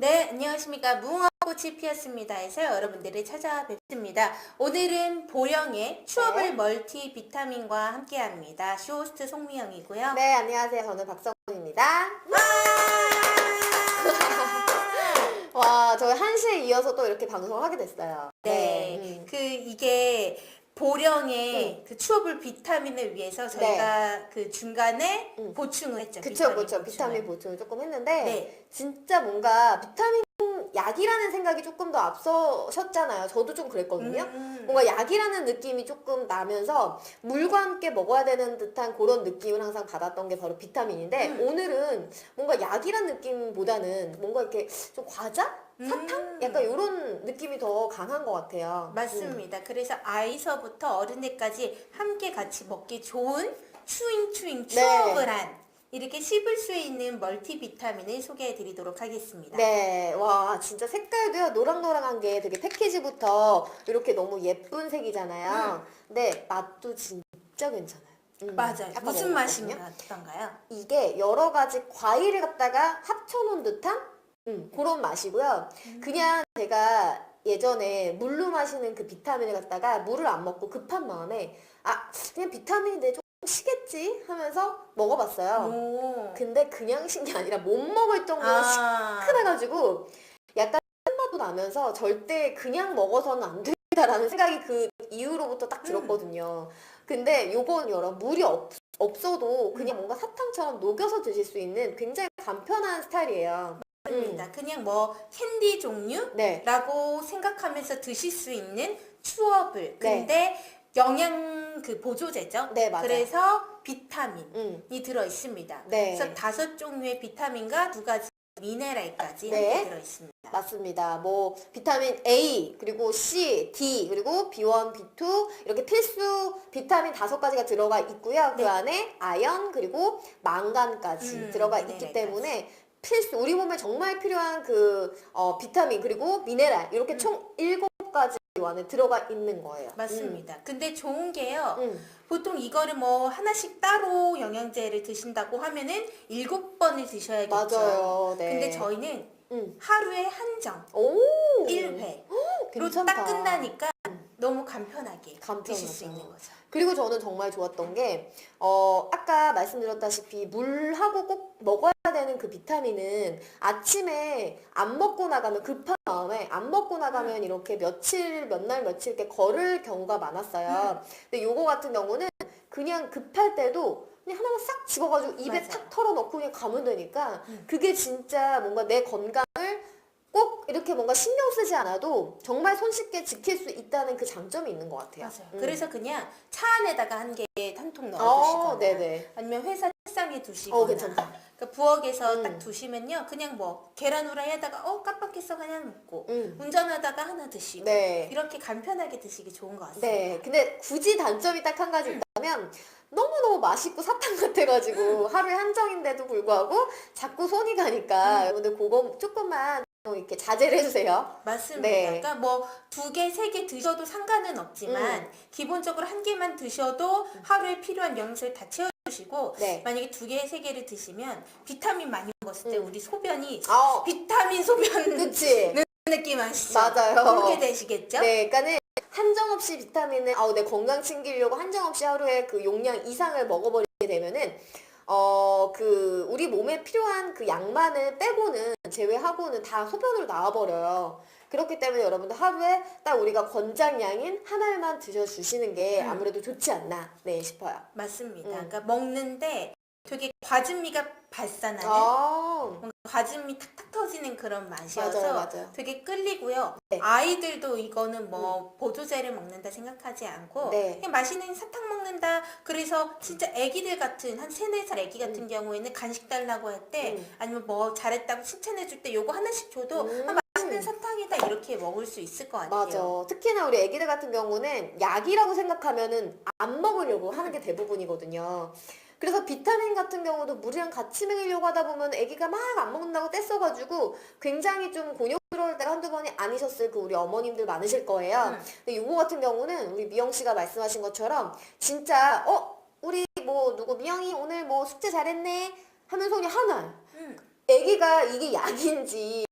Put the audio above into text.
네, 안녕하십니까. 무궁화꽃이 피었습니다에서 여러분들을 찾아뵙습니다. 오늘은 보령의 추업을 네. 멀티 비타민과 함께합니다. 쇼호스트 송미영이고요. 네, 안녕하세요. 저는 박성훈입니다. 와, 저희 1시에 이어서 또 이렇게 방송을 하게 됐어요. 네, 음. 그 이게 보령의 그 추업을 비타민을 위해서 저희가 그 중간에 음. 보충을 했죠. 그쵸, 그쵸. 보충을. 비타민 보충을 조금 했는데, 네. 진짜 뭔가 비타민 약이라는 생각이 조금 더 앞서셨잖아요. 저도 좀 그랬거든요. 음. 뭔가 약이라는 느낌이 조금 나면서 물과 함께 먹어야 되는 듯한 그런 느낌을 항상 받았던 게 바로 비타민인데 음. 오늘은 뭔가 약이란 느낌보다는 뭔가 이렇게 좀 과자? 사탕? 음. 약간 이런 느낌이 더 강한 것 같아요. 음. 맞습니다. 그래서 아이서부터 어른들까지 함께 같이 먹기 좋은 추잉추잉 네. 추억을 한 이렇게 씹을 수 있는 멀티비타민을 소개해 드리도록 하겠습니다. 네, 와 진짜 색깔도요 노랑노랑한 게 되게 패키지부터 이렇게 너무 예쁜 색이잖아요. 근데 맛도 진짜 괜찮아요. 음, 맞아요. 무슨 맛이. 나던가요? 이게 여러 가지 과일을 갖다가 합쳐놓은 듯한 음, 그런 맛이고요. 그냥 제가 예전에 물로 마시는 그 비타민을 갖다가 물을 안 먹고 급한 마음에 아 그냥 비타민인데 조금 시겠지 하면서 먹어봤어요. 오. 근데 그냥 신 게 아니라 못 먹을 정도로 아. 시큼해가지고 약간 맛도 나면서 절대 그냥 먹어서는 안 된다라는 생각이 그 이후로부터 딱 들었거든요. 근데 요건 여러 물이 없, 없어도 그냥 뭔가 사탕처럼 녹여서 드실 수 있는 굉장히 간편한 스타일이에요. 맞습니다. 그냥 뭐 캔디 종류? 네. 라고 생각하면서 드실 수 있는 추업을. 네. 근데 영양 그 보조제죠. 네, 맞아요. 그래서 비타민이 음. 들어 있습니다. 네. 그래서 다섯 종류의 비타민과 두 가지 미네랄까지 네. 함께 들어 있습니다. 맞습니다. 뭐 비타민 A 그리고 C, D 그리고 B1, B2 이렇게 필수 비타민 다섯 가지가 들어가 있고요. 그 네. 안에 아연 그리고 망간까지 음, 들어가 있기 미네랄까지. 때문에 필수 우리 몸에 정말 필요한 그 어, 비타민 그리고 미네랄 이렇게 음. 총 일곱 가지 안에 들어가 있는 거예요. 맞습니다. 근데 좋은 게요. 음. 음. 보통 이거를 뭐 하나씩 따로 영양제를 드신다고 하면은 일곱 번을 드셔야겠죠. 맞아요. 네. 근데 저희는 음. 하루에 한정 오 1회로 괜찮다. 딱 끝나니까 너무 간편하게 간편하죠. 드실 수 있는 거죠. 그리고 저는 정말 좋았던 게, 어, 아까 말씀드렸다시피 물하고 꼭 먹어야 되는 그 비타민은 아침에 안 먹고 나가면 급한 마음에 안 먹고 나가면 이렇게 며칠, 몇 날 며칠 이렇게 걸을 경우가 많았어요. 근데 요거 같은 경우는 그냥 급할 때도 그냥 하나만 싹 집어가지고 입에 맞아요. 탁 털어넣고 그냥 가면 되니까 음. 그게 진짜 뭔가 내 건강을 꼭 이렇게 뭔가 신경 쓰지 않아도 정말 손쉽게 지킬 수 있다는 그 장점이 있는 것 같아요. 맞아요. 음. 그래서 그냥 차 안에다가 한 개 한 통 넣어 어, 두시거나 네네. 아니면 회사 책상에 두시거나 어, 괜찮다. 그러니까 부엌에서 음. 딱 두시면요. 그냥 뭐 계란 후라이 하다가 어 깜빡했어 그냥 먹고 음. 운전하다가 하나 드시고 네. 이렇게 간편하게 드시기 좋은 것 같습니다. 네. 근데 굳이 단점이 딱 한 가지 있다면 너무너무 맛있고 사탕 같아가지고 하루에 한정인데도 불구하고 자꾸 손이 가니까 여러분들 그거 조금만 좀 이렇게 자제를 해주세요. 맞습니다. 네. 그러니까 뭐 두 개, 세 개 드셔도 상관은 없지만 음. 기본적으로 한 개만 드셔도 하루에 필요한 영양소를 다 채워 주시고 네. 만약에 두 개, 세 개를 드시면 비타민 많이 먹었을 때 음. 우리 소변이 아, 비타민 소변 그치. 느낌 아시죠? 맞아요. 그렇게 되시겠죠? 네, 그러니까는 한정없이 비타민을 아우 내 건강 챙기려고 한정없이 하루에 그 용량 이상을 먹어버리게 되면은 어 그 우리 몸에 필요한 그 양만을 빼고는 제외하고는 다 소변으로 나와버려요. 그렇기 때문에 여러분들 하루에 딱 우리가 권장량인 한 알만 드셔주시는 게 음. 아무래도 좋지 않나 네 싶어요. 맞습니다. 음. 그러니까 먹는데 되게 과즙미가 발산하는 아, 과즙미 탁탁 터지는 그런 맛이어서 맞아요, 맞아요. 되게 끌리고요. 네. 아이들도 이거는 뭐 보조제를 먹는다 생각하지 않고 네. 그냥 맛있는 사탕 먹는다. 그래서 진짜 애기들 같은 한 세네 살 애기 같은 경우에는 간식 달라고 할때 음. 아니면 뭐 잘했다고 칭찬해 줄 때 요거 하나씩 줘도 음. 아, 맛있는 사탕이다 이렇게 먹을 수 있을 것 같아요. 맞아. 특히나 우리 애기들 같은 경우는 약이라고 생각하면은 안 먹으려고 하는 게 대부분이거든요. 그래서 비타민 같은 경우도 물이랑 같이 먹이려고 하다 보면 애기가 막 안 먹는다고 떼써가지고 굉장히 좀 곤욕스러울 때가 한두 번이 아니셨을 그 우리 어머님들 많으실 거예요. 음. 근데 요거 같은 경우는 우리 미영 씨가 말씀하신 것처럼 진짜 어 우리 뭐 누구 미영이 오늘 뭐 숙제 잘했네 하면서 그냥 하나 음. 애기가 이게 약인지